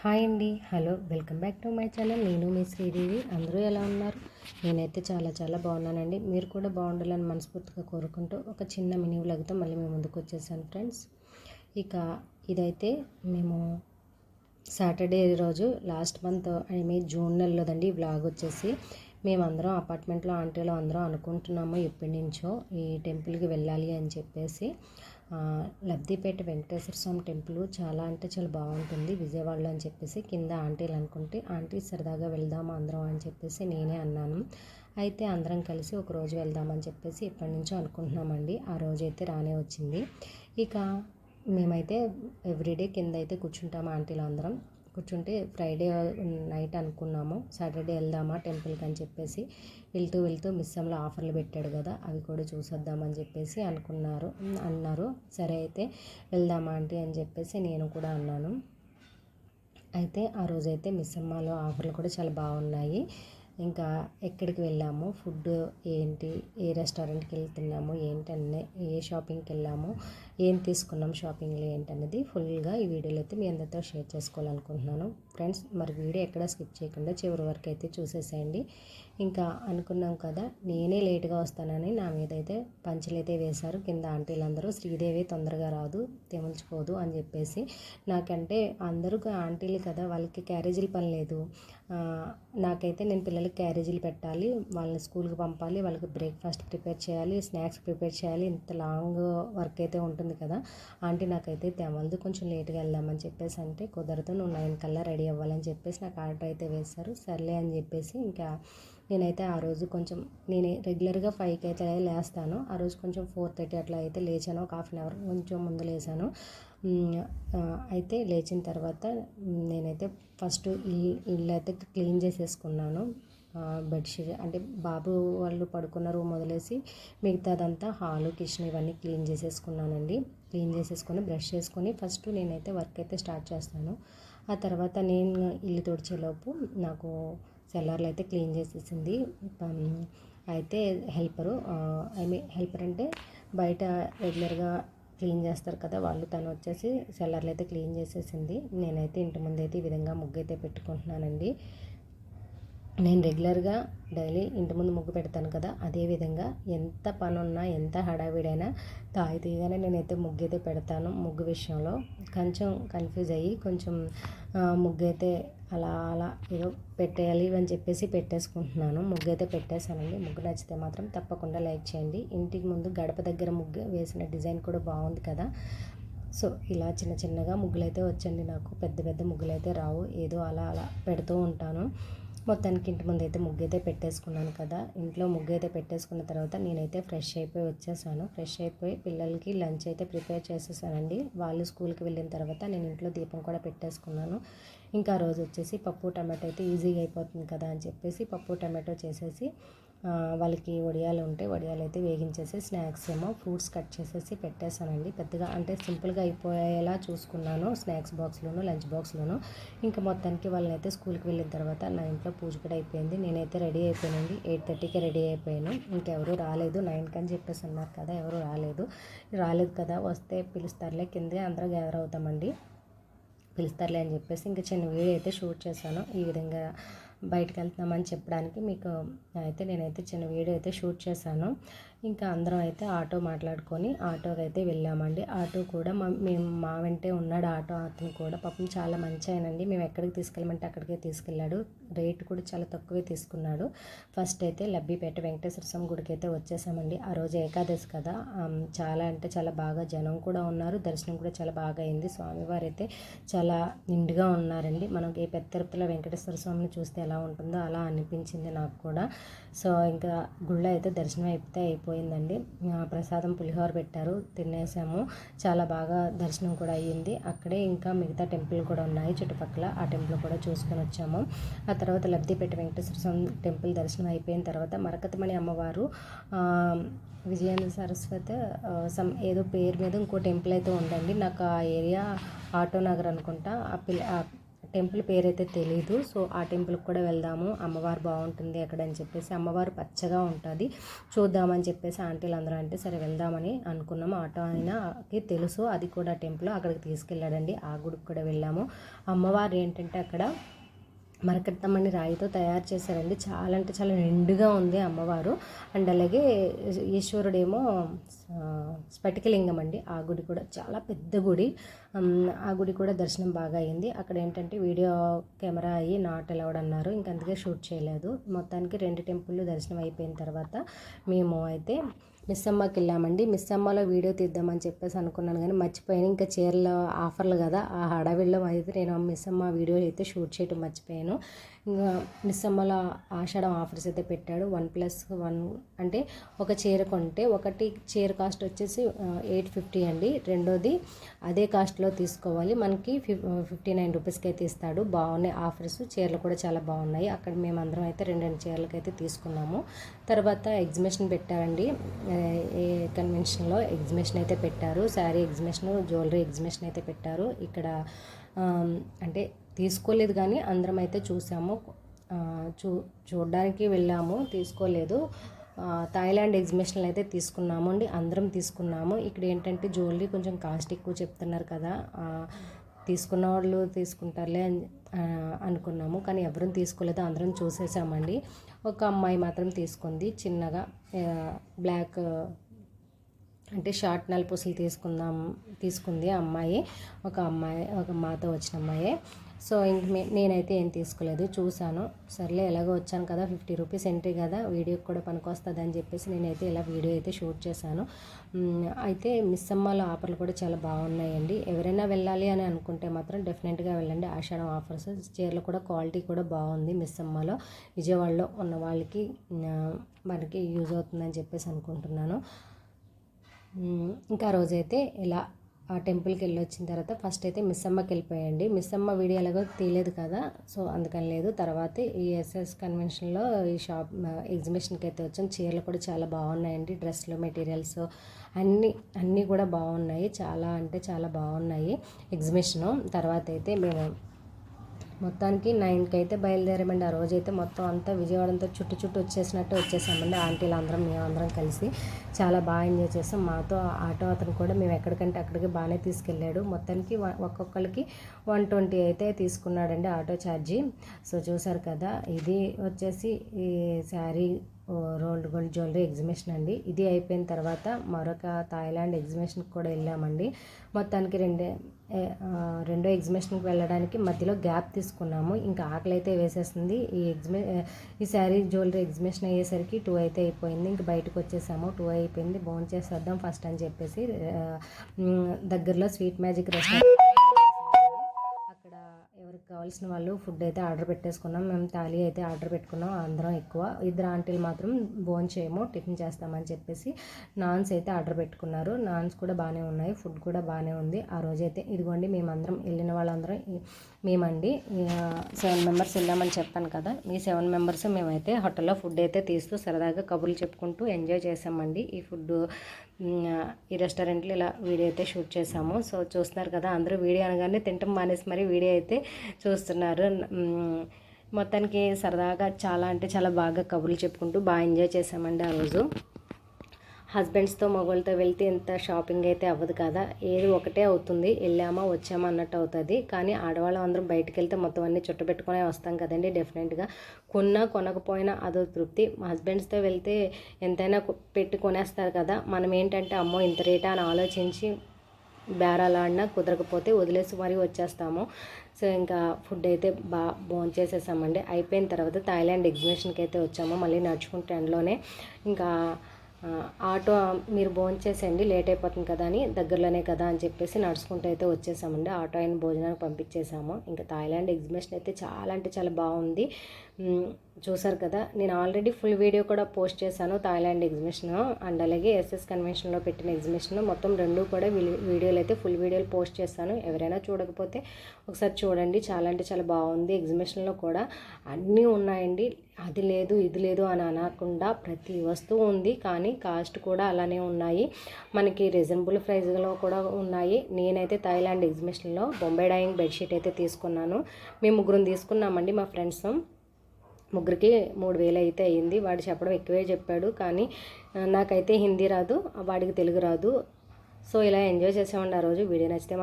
Hi అండి. Hello welcome back to my channel. నేను మీ శ్రీదేవి. అందరూ ఎలా ఉన్నారు? నేనైతే చాలా చాలా బాగున్నానండి. మీరు కూడా బాగుండాలని మనస్ఫూర్తిగా కోరుకుంటూ ఒక చిన్న మినీ వ్లాగ్తో మళ్ళీ మేము ముందుకు వచ్చేసాను ఫ్రెండ్స్. ఇక ఇదైతే మేము సాటర్డే రోజు last month I me June నెలలోదండి ఈ వ్లాగ్ వచ్చేసి. మేమందరం అపార్ట్మెంట్లో ఆంటీలో అందరం అనుకుంటున్నాము ఎప్పటి నుంచో ఈ టెంపుల్కి వెళ్ళాలి అని చెప్పేసి. లబ్ధిపేట వెంకటేశ్వర స్వామి టెంపుల్ చాలా అంటే చాలా బాగుంటుంది. విజయవాడలో అని చెప్పేసి కింద ఆంటీలు అనుకుంటే ఆంటీ సరదాగా వెళ్దాము అందరం? అని చెప్పేసి నేనే అన్నాను. అయితే అందరం కలిసి ఒక రోజు వెళ్దామని చెప్పేసి ఇప్పటి నుంచో అనుకుంటున్నామండి. ఆ రోజు అయితే రానే వచ్చింది. ఇక మేమైతే ఎవ్రీడే కింద అయితే కూర్చుంటాము ఆంటీలు అందరం. కూర్చుంటే ఫ్రైడే నైట్ అనుకున్నాము. సాటర్డే వెళ్దామా టెంపుల్కి అని చెప్పేసి వెళ్తూ వెళ్తూ మిస్సంలో ఆఫర్లు పెట్టాడు కదా అవి కూడా చూసొద్దామని చెప్పేసి అనుకున్నారు. అన్నారు. సరే అయితే వెళ్దామా ఆంటీ అని చెప్పేసి నేను కూడా అన్నాను. అయితే ఆ రోజైతే మిస్సమ్మలో ఆఫర్లు కూడా చాలా బాగున్నాయి. ఇంకా ఎక్కడికి వెళ్ళాము? ఫుడ్ ఏంటి? ఏ రెస్టారెంట్కి వెళ్తున్నాము? ఏంటనే ఏ షాపింగ్కి వెళ్ళాము? ఏం తీసుకున్నాం షాపింగ్లో ఏంటనేది ఫుల్గా ఈ వీడియోలో అయితే మీ అందరితో షేర్ చేసుకోవాలనుకుంటున్నాను. ఫ్రెండ్స్ మరి వీడియో ఎక్కడ స్కిప్ చేయకుండా చివరి వరకు అయితే చూసేసేయండి. ఇంకా అనుకున్నాం కదా నేనే లేట్గా వస్తానని నా మీద అయితే పంచులైతే వేశారు. కింద ఆంటీలందరూ శ్రీదేవి తొందరగా రాదు తెమల్చుకోదు అని చెప్పేసి నాకంటే అందరూ ఆంటీలు కదా వాళ్ళకి క్యారేజీలు పని లేదు. నాకైతే నేను పిల్లలకి క్యారేజీలు పెట్టాలి వాళ్ళని స్కూల్కి పంపాలి వాళ్ళకి బ్రేక్ఫాస్ట్ ప్రిపేర్ చేయాలి స్నాక్స్ ప్రిపేర్ చేయాలి ఇంత లాంగ్ వర్క్ అయితే ఉంటుంది. కదా. ఆంటీ నాకైతే తెమలదు కొంచెం లేట్గా వెళ్దామని చెప్పేసి అంటే కుదరదు. నువ్వు నైన్ కల్లా రెడీ అవ్వాలని చెప్పేసి నాకు ఆర్డర్ అయితే వేశారు. సర్లే అని చెప్పేసి ఇంకా నేనైతే ఆ రోజు కొంచెం నేను రెగ్యులర్గా ఫైవ్కి అయితే లేస్తాను. ఆ రోజు కొంచెం ఫోర్ థర్టీ అట్లా అయితే లేచాను. ఒక హాఫ్ అన్ అవర్ కొంచెం ముందు లేచాను అయితే లేచిన తర్వాత నేనైతే ఫస్ట్ ఇల్లు అయితే క్లీన్ చేసేసుకున్నాను. బెడ్షీట్ అంటే బాబు వాళ్ళు పడుకున్న రూమ్ వదిలేసి మిగతాదంతా హాలు కిచెన్ ఇవన్నీ క్లీన్ చేసేసుకున్నానండి. క్లీన్ చేసేసుకొని బ్రష్ చేసుకొని ఫస్ట్ నేనైతే వర్క్ అయితే స్టార్ట్ చేస్తాను. ఆ తర్వాత నేను ఇల్లు తుడిచేలోపు నాకు సెల్లర్లు అయితే క్లీన్ చేసేసింది. అయితే హెల్పరు ఐ మీన్ హెల్పర్ అంటే బయట రెగ్యులర్గా క్లీన్ చేస్తారు కదా వాళ్ళు తను వచ్చేసి సెల్లర్లు అయితే క్లీన్ చేసేసింది. నేనైతే ఇంటి ముందు అయితే ఈ విధంగా ముగ్గు అయితే పెట్టుకుంటున్నానండి. నేను రెగ్యులర్గా డైలీ ఇంటి ముందు ముగ్గు పెడతాను కదా అదేవిధంగా ఎంత పని ఉన్నా ఎంత హడావిడైనా తాయితీగానే నేనైతే ముగ్గు అయితే పెడతాను ముగ్గు విషయంలో. కొంచెం కన్ఫ్యూజ్ అయ్యి కొంచెం ముగ్గు అయితే అలా అలా ఏదో పెట్టేయాలి అని చెప్పేసి పెట్టేసుకుంటున్నాను. ముగ్గు అయితే పెట్టేశానండి. ముగ్గు నచ్చితే మాత్రం తప్పకుండా లైక్ చేయండి. ఇంటికి ముందు గడప దగ్గర ముగ్గు వేసిన డిజైన్ కూడా బాగుంది కదా. సో ఇలా చిన్న చిన్నగా ముగ్గులైతే వచ్చండి నాకు. పెద్ద పెద్ద ముగ్గులు అయితే రావు. ఏదో అలా అలా పెడుతూ ఉంటాను. మొత్తానికి ఇంటి ముందు అయితే ముగ్గు అయితే పెట్టేసుకున్నాను కదా. ఇంట్లో ముగ్గు అయితే పెట్టేసుకున్న తర్వాత నేనైతే ఫ్రెష్ అయిపోయి వచ్చేసాను. ఫ్రెష్ అయిపోయి పిల్లలకి లంచ్ అయితే ప్రిపేర్ చేసేసానండి. వాళ్ళు స్కూల్కి వెళ్ళిన తర్వాత నేను ఇంట్లో దీపం కూడా పెట్టేసుకున్నాను. ఇంకా రోజు వచ్చేసి పప్పు టమాటో అయితే ఈజీగా అయిపోతుంది కదా అని చెప్పేసి పప్పు టమాటో చేసేసి వాళ్ళకి వడియాలు ఉంటే వడియాలు అయితే వేగించేసి స్నాక్స్ ఏమో ఫ్రూట్స్ కట్ చేసేసి పెట్టేశానండి. పెద్దగా అంటే సింపుల్గా అయిపోయేలా చూసుకున్నాను స్నాక్స్ బాక్స్లోను లంచ్ బాక్స్లోను. ఇంకా మొత్తానికి వాళ్ళని అయితే స్కూల్కి వెళ్ళిన తర్వాత నా ఇంట్లో పూజ కూడా అయిపోయింది. నేనైతే రెడీ అయిపోయానండి. ఎయిట్ థర్టీకి రెడీ అయిపోయాను. ఇంకెవరు రాలేదు. నైన్కి అని చెప్పేసి అన్నారు కదా ఎవరు రాలేదు. రాలేదు కదా వస్తే పిలుస్తారులే కిందే అందరూ గ్యాదర్ అవుతామండి. పిలుస్తారులే అని చెప్పేసి ఇంకా చిన్న వీడియో అయితే షూట్ చేశాను. ఈ విధంగా బయటకు వెళ్తున్నామని చెప్పడానికి మీకు అయితే నేనైతే చిన్న వీడియో అయితే షూట్ చేశాను. ఇంకా అందరం అయితే ఆటో మాట్లాడుకొని ఆటోకి అయితే వెళ్ళామండి. ఆటో కూడా మా మేము మా వెంటే ఉన్నాడు ఆటో అతను కూడా. పాపం చాలా మంచి ఆయనండి మేము ఎక్కడికి తీసుకెళ్ళమంటే అక్కడికే తీసుకెళ్ళాడు. రేట్ కూడా చాలా తక్కువే తీసుకున్నాడు. ఫస్ట్ అయితే లబ్బిపేట వెంకటేశ్వర స్వామి గుడికి అయితే వచ్చేసామండి. ఆ రోజు ఏకాదశి కదా. చాలా అంటే చాలా బాగా జనం కూడా ఉన్నారు. దర్శనం కూడా చాలా బాగా అయింది. స్వామివారు అయితే చాలా నిండుగా ఉన్నారండి. మనకి పెద్ద తిరుపతిలో వెంకటేశ్వర స్వామిని చూస్తే ఎలా ఉంటుందో అలా అనిపించింది నాకు కూడా. సో ఇంకా గుళ్ళో అయితే దర్శనం అయితే అయిపోయిందండి. ప్రసాదం పులిహోర పెట్టారు తినేసాము. చాలా బాగా దర్శనం కూడా అయ్యింది. అక్కడే ఇంకా మిగతా టెంపుల్ కూడా ఉన్నాయి. చుట్టుపక్కల ఆ టెంపుల్ కూడా చూసుకొని వచ్చాము. ఆ తర్వాత లబ్ధిపేట వెంకటేశ్వర స్వామి టెంపుల్ దర్శనం అయిపోయిన తర్వాత మరకతమణి అమ్మవారు విజయేంద్ర సరస్వతి సమ్ ఏదో పేరు మీద ఇంకో టెంపుల్ అయితే ఉందండి. నాకు ఆ ఏరియా ఆటో నగర్ అనుకుంటా. ఆ పిల్ల టెంపుల్ పేరైతే తెలీదు. సో ఆ టెంపుల్కి కూడా వెళ్దాము. అమ్మవారు బాగుంటుంది అక్కడ అని చెప్పేసి అమ్మవారు పచ్చగా ఉంటుంది. చూద్దామని చెప్పేసి ఆంటీలు అందరూ అంటే సరే వెళ్దామని అనుకున్నాము ఆటో అయినాకి తెలుసు. అది కూడా టెంపుల్ అక్కడికి తీసుకెళ్ళాడండి. ఆ గుడికి కూడా వెళ్ళాము. అమ్మవారు ఏంటంటే అక్కడ మరకట్టమని రాయితో తయారు చేశారండి. చాలా అంటే చాలా నిండుగా ఉంది అమ్మవారు. అండ్ అలాగే ఈశ్వరుడేమో స్ఫటికలింగం అండి. ఆ గుడి కూడా చాలా పెద్ద గుడి. ఆ గుడి కూడా దర్శనం బాగా అయింది. అక్కడ ఏంటంటే వీడియో కెమెరా అయ్యి నాట్ అలౌడ్ అన్నారు. ఇంకా అందుకే షూట్ చేయలేదు. మొత్తానికి రెండు టెంపుల్ దర్శనం అయిపోయిన తర్వాత మేము అయితే మిస్సమ్మకి వెళ్ళామండి. మిస్సమ్మలో వీడియో తీద్దామని చెప్పేసి అనుకున్నాను కానీ మర్చిపోయాను. ఇంకా చీరల ఆఫర్లు కదా ఆ హడావిడిలో అయితే నేను ఆ మిస్సమ్మ వీడియో అయితే షూట్ చేయటం మర్చిపోయాను. ఇంకా మిస్సమ్మలో ఆషాఢం ఆఫర్స్ అయితే పెట్టాడు. వన్ ప్లస్ వన్ అంటే ఒక చీర కొంటే ఒకటి చీర కాస్ట్ వచ్చేసి ఎయిట్ ఫిఫ్టీ అండి. రెండోది అదే కాస్ట్లో తీసుకోవాలి. మనకి ఫిఫ్ ఫిఫ్టీ నైన్ రూపీస్కి అయితే ఇస్తాడు. బాగున్నాయి ఆఫర్స్. చీరలు కూడా చాలా బాగున్నాయి. అక్కడ మేము అందరం అయితే రెండు రెండు చీరలకైతే అయితే తీసుకున్నాము. తర్వాత ఎగ్జిబిషన్ పెట్టారండి. ఏ కన్వెన్షన్లో ఎగ్జిబిషన్ అయితే పెట్టారు. శారీ ఎగ్జిబిషన్ జ్యువెలరీ ఎగ్జిబిషన్ అయితే పెట్టారు. ఇక్కడ అంటే తీసుకోలేదు కానీ అందరం అయితే చూసాము చూ చూడడానికి వెళ్ళాము తీసుకోలేదు. థాయిలాండ్ ఎగ్జిబిషన్లు అయితే తీసుకున్నాము అండి అందరం తీసుకున్నాము. ఇక్కడ ఏంటంటే జ్యువెలరీ కొంచెం కాస్ట్ ఎక్కువ చెప్తున్నారు కదా తీసుకున్న వాళ్ళు తీసుకుంటారులే అని అనుకున్నాము. కానీ ఎవరూ తీసుకోలేదు అందరం చూసేసామండి. ఒక అమ్మాయి మాత్రం తీసుకుంది చిన్నగా బ్లాక్ అంటే షార్ట్ నలుపూసలు తీసుకుందాం తీసుకుంది ఆ అమ్మాయి. ఒక అమ్మాయి ఒక మాతో వచ్చిన అమ్మాయి. సో ఇంక నేనైతే ఏం తీసుకోలేదు చూశాను. సర్లే ఎలాగో వచ్చాను కదా ఫిఫ్టీ రూపీస్ ఎంట్రీ కదా వీడియోకి కూడా పనికొస్తుంది అని చెప్పేసి నేనైతే ఇలా వీడియో అయితే షూట్ చేశాను. అయితే మిస్ అమ్మలో ఆఫర్లు కూడా చాలా బాగున్నాయండి. ఎవరైనా వెళ్ళాలి అని అనుకుంటే మాత్రం డెఫినెట్గా వెళ్ళండి. ఆషాఢం ఆఫర్స్ చీరలు కూడా క్వాలిటీ కూడా బాగుంది మిస్ అమ్మలో విజయవాడలో ఉన్న వాళ్ళకి మనకి యూజ్ అవుతుందని చెప్పేసి అనుకుంటున్నాను. ఇంకా ఆ రోజైతే ఇలా ఆ టెంపుల్కి వెళ్ళి వచ్చిన తర్వాత ఫస్ట్ అయితే మిస్సమ్మకి వెళ్ళిపోయండి. మిస్ అమ్మ తీయలేదు కదా సో అందుకని లేదు. తర్వాత ఈ ఎస్ఎస్ కన్వెన్షన్లో ఈ షాప్ ఎగ్జిబిషన్కి అయితే వచ్చాం. చీరలు కూడా చాలా బాగున్నాయండి. డ్రెస్లు మెటీరియల్స్ అన్నీ అన్నీ కూడా బాగున్నాయి. చాలా అంటే చాలా బాగున్నాయి ఎగ్జిబిషను. తర్వాత అయితే మేము మొత్తానికి నైన్కి అయితే బయలుదేరామండి. ఆ రోజైతే మొత్తం అంతా విజయవాడ అంతా చుట్టూ చుట్టూ వచ్చేసినట్టు వచ్చేసామండి. ఆంటీలు అందరం మేమందరం కలిసి చాలా బాగా ఎంజాయ్ చేసాం. మాతో ఆటో అతను కూడా మేము ఎక్కడికంటే అక్కడికి బాగానే తీసుకెళ్ళాడు. మొత్తానికి ఒక్కొక్కరికి వన్ ట్వంటీ అయితే తీసుకున్నాడండి ఆటో ఛార్జీ. సో చూసారు కదా ఇది వచ్చేసి ఈ sari rolled gold jewellery exhibition అండి. ఇది అయిపోయిన తర్వాత మరొక థాయిలాండ్ ఎగ్జిబిషన్కి కూడా వెళ్ళామండి. మొత్తానికి రెండే రెండో ఎగ్జిబిషన్కి వెళ్ళడానికి మధ్యలో గ్యాప్ తీసుకున్నాము. ఇంకా ఆకలి అయితే వేసేస్తుంది ఈ ఎగ్జిబి ఈ శారీ జ్యువెలరీ ఎగ్జిబిషన్ అయ్యేసరికి టూ అయితే అయిపోయింది. ఇంక బయటకు వచ్చేసాము. టూ అయిపోయింది. బోన్ చేసేద్దాం ఫస్ట్ అని చెప్పేసి దగ్గరలో స్వీట్ మ్యాజిక్ రెస్టారెంట్ కావాల్సిన వాళ్ళు ఫుడ్ అయితే ఆర్డర్ పెట్టేసుకున్నాం. మేము థాలీ అయితే ఆర్డర్ పెట్టుకున్నాం. అందరం ఎక్కువ. ఇద్దరు ఆంటీలు మాత్రం భోజనం చేయము టిఫిన్ చేస్తామని చెప్పేసి నాన్స్ అయితే ఆర్డర్ పెట్టుకున్నారు. నాన్స్ కూడా బాగానే ఉన్నాయి. ఫుడ్ కూడా బాగానే ఉంది. ఆ రోజైతే ఇదిగోండి మేమందరం వెళ్ళిన వాళ్ళందరం మేమండి సెవెన్ మెంబర్స్ వెళ్ళామని చెప్పాను కదా. మీ సెవెన్ మెంబర్స్ మేమైతే హోటల్లో ఫుడ్ అయితే తీస్తూ సరదాగా కబుర్లు చెప్పుకుంటూ ఎంజాయ్ చేసామండి. ఈ ఫుడ్ ఈ రెస్టారెంట్లో ఇలా వీడియో అయితే షూట్ చేసాము సో చూస్తున్నారు కదా అందరూ వీడియో అనగానే తింటం మానేసి మరి వీడియో అయితే చూస్తున్నారు. మొత్తానికి సరదాగా చాలా అంటే చాలా బాగా కబుర్లు చెప్పుకుంటూ బాగా ఎంజాయ్ చేసామండి ఆ రోజు. హస్బెండ్స్తో మగవాళ్ళతో వెళ్తే ఇంత షాపింగ్ అయితే అవ్వదు కదా? ఏది ఒకటే అవుతుంది. వెళ్ళామా వచ్చామా అన్నట్టు అవుతుంది. కానీ ఆడవాళ్ళం అందరం బయటకు వెళ్తే మొత్తం అన్ని చుట్టబెట్టుకునే వస్తాం కదండి డెఫినెట్గా. కొన్నా కొనకపోయినా అదో తృప్తి. మా హస్బెండ్స్తో వెళ్తే ఎంతైనా పెట్టి కొనేస్తారు కదా? మనం ఏంటంటే అమ్మో ఇంత రేటా అని ఆలోచించి బేరాలు ఆడినా కుదరకపోతే వదిలేసి మరీ వచ్చేస్తాము. సో ఇంకా ఫుడ్ అయితే బాగా భోంచేసేసామండి. అయిపోయిన తర్వాత థాయిలాండ్ ఎగ్జిబిషన్కి అయితే వచ్చాము. మళ్ళీ నడుచుకుంటే ఎండలోనే. ఇంకా ఆటో మీరు భోంచేసేయండి లేట్ అయిపోతుంది కదా అని దగ్గరలోనే కదా అని చెప్పేసి నడుచుకుంటూ అయితే వచ్చేసామండి. ఆటో అయిన భోజనానికి పంపించేసాము. ఇంకా థాయిలాండ్ ఎగ్జిబిషన్ అయితే చాలా అంటే చాలా బాగుంది. చూసారు కదా నేను ఆల్రెడీ ఫుల్ వీడియో కూడా పోస్ట్ చేశాను థాయిలాండ్ ఎగ్జిబిషన్ అండ్ అలాగే ఎస్ఎస్ కన్వెన్షన్లో పెట్టిన ఎగ్జిబిషన్ మొత్తం రెండు కూడా వీడి- వీడియోలు అయితే ఫుల్ వీడియోలు పోస్ట్ చేస్తాను. ఎవరైనా చూడకపోతే ఒకసారి చూడండి చాలా అంటే చాలా బాగుంది ఎగ్జిబిషన్లో కూడా. అన్నీ ఉన్నాయండి అది లేదు ఇది లేదు అని అనకుండా ప్రతి వస్తువు ఉంది కానీ కాస్ట్ కూడా అలానే ఉన్నాయి. మనకి రీజనబుల్ ప్రైస్లో కూడా ఉన్నాయి. నేనైతే థాయిలాండ్ ఎగ్జిబిషన్లో బొంబే డైయింగ్ బెడ్షీట్ అయితే తీసుకున్నాను. మేము ముగ్గురం తీసుకున్నామండి మా ఫ్రెండ్స్ ముగ్గురికి మూడు వేలు అయితే అయ్యింది. వాడు చెప్పడం ఎక్కువే చెప్పాడు. కానీ నాకైతే హిందీ రాదు వాడికి తెలుగు రాదు. సో ఇలా ఎంజాయ్ చేసామండి ఆ రోజు. వీడియో నచ్చితే